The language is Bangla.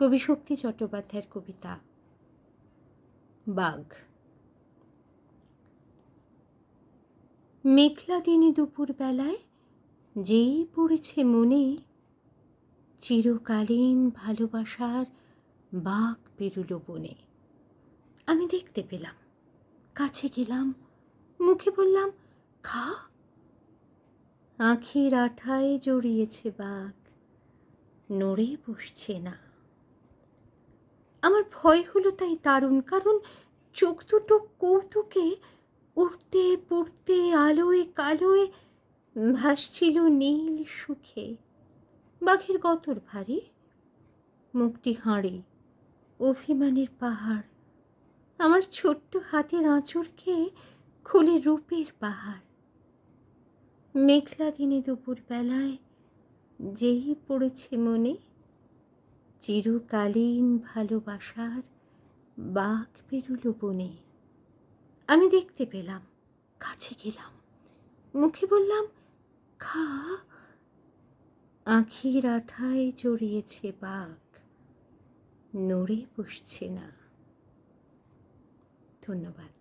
কবি শক্তি চট্টোপাধ্যায়ের কবিতা। বাঘ। মেঘলা দিনে দুপুর বেলায় যেই পড়েছে মনে, চিরকালীন ভালোবাসার বাঘ পেরুলো বনে। আমি দেখতে পেলাম, কাছে গেলাম, মুখে বললাম, খা। আখির আঠায় জড়িয়েছে বাঘ, নড়ে বসছে না। আমার ভয় হলো তাই দারুণ, কারণ চোখ দুটো কৌতুকে উড়তে পড়তে আলোয় কালোয় ভাসছিল নীল সুখে। বাঘের গতর ভারী, মুখটি হাঁড়ে, অভিমানের পাহাড়। আমার ছোট্ট হাতের আঁচড়কে খুলে রূপের পাহাড়। মেঘলা দিনে দুপুর বেলায় যেই পড়েছে মনে চিরকালীন ভালোবাসার বাঘ পেরুলো বনে। আমি দেখতে পেলাম, কাছে গেলাম, মুখে বললাম, খা। আখির আঠায় জড়িয়েছে বাঘ নড়ে বসছে না। ধন্যবাদ।